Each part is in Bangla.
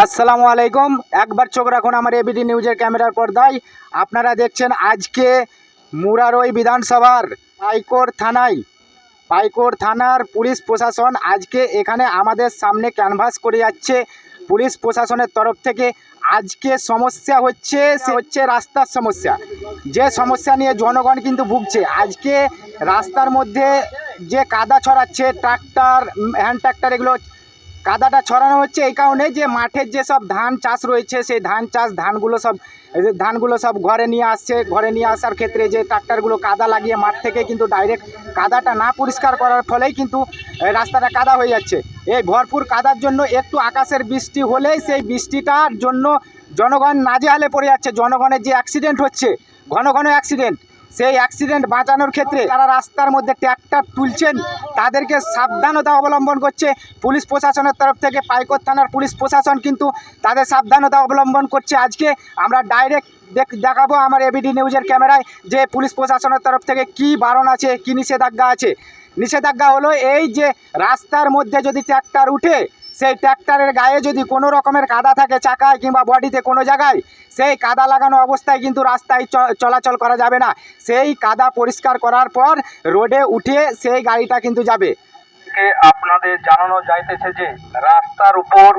আসসালামু আলাইকুম। একবার চোখ রাখুন আমার এবিডি নিউজের ক্যামেরার পর্দায়। আপনারা দেখছেন আজকে মুরারই বিধানসভার পাইকোর থানায়। পাইকোর থানার পুলিশ প্রশাসন আজকে এখানে আমাদের সামনে ক্যানভাস করে যাচ্ছে। পুলিশ প্রশাসনের তরফ থেকে আজকে সমস্যা হচ্ছে, সে হচ্ছে রাস্তার সমস্যা। যে সমস্যা নিয়ে জনগণ কিন্তু ভুগছে। আজকে রাস্তার মধ্যে যে কাদা ছড়াচ্ছে, ট্রাক্টর হ্যান্ড ট্রাক্টর এগুলো কাদাটা ছড়ানো হচ্ছে এই কারণে যে মাঠের যে সব ধান চাষ রয়েছে, সেই ধান চাষ ধানগুলো সব ধানগুলো সব ঘরে নিয়ে আসছে। ঘরে নিয়ে আসার ক্ষেত্রে যে ট্রাক্টারগুলো কাদা লাগিয়ে মাঠ থেকে কিন্তু ডাইরেক্ট কাদাটা না পরিষ্কার করার ফলেই কিন্তু রাস্তাটা কাদা হয়ে যাচ্ছে। এই ভরপুর কাদার জন্য একটু আকাশের বৃষ্টি হলেই সেই বৃষ্টিটার জন্য জনগণ নাজেহালে পড়ে যাচ্ছে। জনগণের যে অ্যাক্সিডেন্ট হচ্ছে, ঘন ঘন অ্যাক্সিডেন্ট সেই অ্যাক্সিডেন্ট বাঁচানোর ক্ষেত্রে যারা রাস্তার মধ্যে ট্র্যাক্টর তুলছেন, তাদেরকে সাবধানতা অবলম্বন করছে। পুলিশ প্রশাসনের তরফ থেকে পাইকর থানার পুলিশ প্রশাসন কিন্তু তাদের সাবধানতা অবলম্বন করছে। আজকে আমরা ডাইরেক্ট দেখ, দেখাবো আমার এবিডি নিউজের ক্যামেরায় যে পুলিশ প্রশাসনের তরফ থেকে কি বারণ আছে, কী নিষেধাজ্ঞা আছে। নিষেধাজ্ঞা হলো এই যে রাস্তার মধ্যে যদি ট্র্যাক্টর উঠে সেই ট্র্যাক্টরের গায়ে যদি কোনো রকমের কাদা থাকে চাকায় কিংবা বডিতে কোনো জায়গায়, সেই কাদা লাগানো অবস্থায় কিন্তু রাস্তায় চলাচল করা যাবে না। সেই কাদা পরিষ্কার করার পর রোডে উঠে সেই গাড়িটা কিন্তু যাবে। আপনাদের জানানো যাইতেছে যে, রাস্তার উপর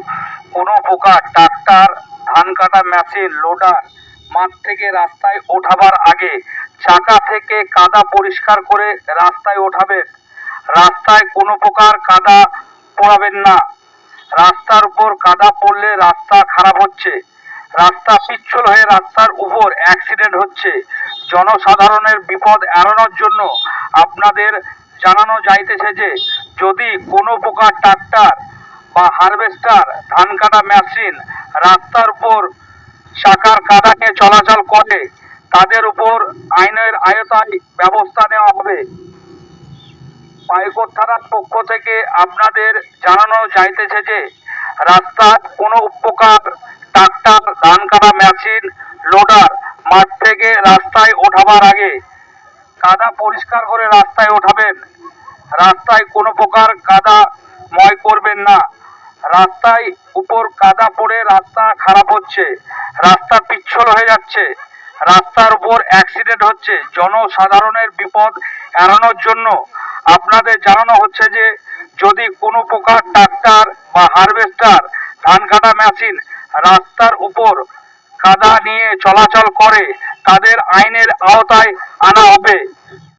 কোনো প্রকার ট্রাক্টর, ধান কাটা মেশিন, লোডার মাঠ থেকে রাস্তায় ওঠাবার আগে চাকা থেকে কাদা পরিষ্কার করে রাস্তায় ওঠাবেন। রাস্তায় কোনো প্রকার কাদা পোড়াবেন না। রাস্তার উপর কাদা পড়লে রাস্তা খারাপ হচ্ছে। রাস্তা পিচ্ছল হয়ে রাস্তার উপর অ্যাক্সিডেন্ট হচ্ছে। জনসাধারণের বিপদ এড়ানোর জন্য আপনাদের জানানো যাইতেছে যে, যদি কোনো প্রকার ট্রাক্টর বা হারভেস্টার ধান কাটা মেশিন রাস্তার উপর চাকার কাদাকে চলাচল করে, তাদের উপর আইনের আয়তায় ব্যবস্থা নেওয়া হবে। পাইকর থানার পক্ষ থেকে আপনাদের জানানো যাইতেছে যে, রাস্তার কোনো উপকার ট্রাক্টর ধান কাটা মেশিন, লোডার মাঠ থেকে রাস্তায় ওঠাবার আগে কাদা পরিষ্কার করে রাস্তায় ওঠাবেন। রাস্তায় কোনো প্রকার কাদা ময় করবেন না। রাস্তায় উপর কাদা পড়ে রাস্তা খারাপ হচ্ছে, রাস্তা পিচ্ছল হয়ে যাচ্ছে, রাস্তার উপর অ্যাক্সিডেন্ট হচ্ছে। জনসাধারণের বিপদ এড়ানোর জন্য আপনাদের জানানো হচ্ছে যে, যদি কোনো প্রকার ট্রাক্টর বা হারভেস্টার ধান কাটা মেশিন রাস্তার উপর কাদা নিয়ে চলাচল করে, তাদের আইনের আওতায় আনা হবে।